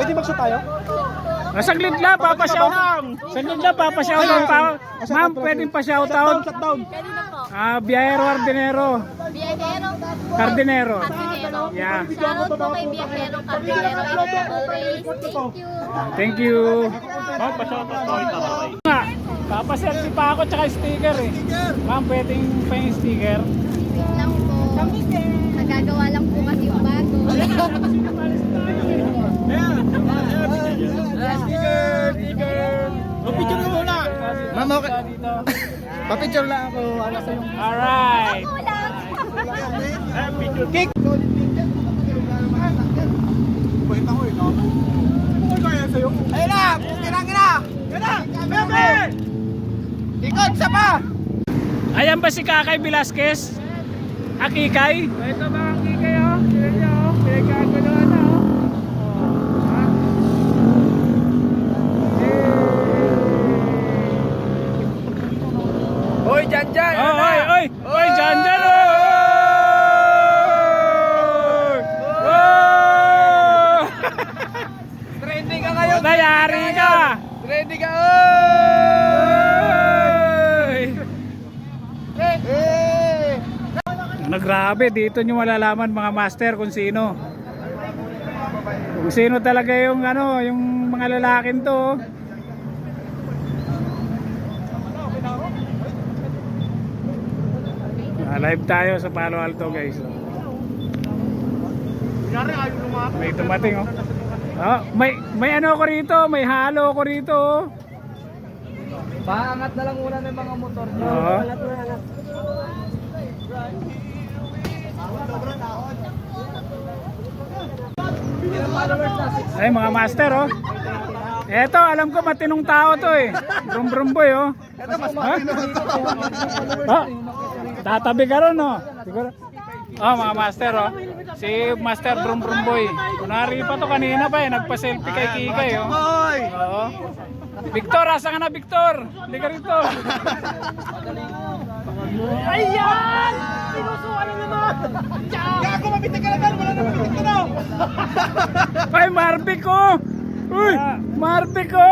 Pwede mag tayo? Ah, saglit lang, papashoutout. Saglit lang, papashoutout. Pa. Ma'am, pwedeng na po. Ah, Biyahero Ordinero. Biyahero. Cardinero. Cardinero. Yeah. Shoutout po kay Biyahero Cardinero. Always, thank you. Thank you. Ma'am, pa-shoutout ko ito. Nga, papaselfie pa ako tsaka sticker eh. Ma'am, pwedeng pa yung sticker. Lang po. Nagagawa okay. Pa-picture lang ako. Ano sa'yo? Alright. Cake. Kulit ako eh, no? Ano kaya sa'yo? Ayun na! Kinang ina! Yan na! Bebe! Ikot sa pa! Ayan ba si Kakay Velasquez? Akikay? Ito ba ang Kikay oh? Tignan niyo oh. Pinagkaganoan na oh. Oh, ha? Hoy, dyan dyan! Oh, oy, oy! Oy, dyan dyan oh! Oh! Trending ka ngayon! Nayari ka! Trending ka! Oy! Ano grabe, dito nyo malalaman mga master kung sino. Kung sino talaga yung ano, yung mga lalaking to. Oh. Ah, live tayo sa Palo Alto guys. May tumating oh. Ah, may may ano ko rito, may halo ko rito. oh. Paangat na lang muna ng mga motor nyo. Oo. Ay mga master oh. Eto, alam ko matinong tao to eh. Brum brum boy oh. Ito, mas Ha? matino to. Oh, tatabi ka ron oh. Siguro. Oh mga master oh. Si Master Brum Brum Boy. Kunwari pa to kanina pa eh. Nagpa-selfie kay Kikay oh. Hoy! Oo. Victor, asa ka na Victor? Hindi ka rito. Ayan! Sinusuan na naman! Gago, mabitig ka naman! Wala naman dito na! Ay, Marvic ko! Uy! Marvic ko!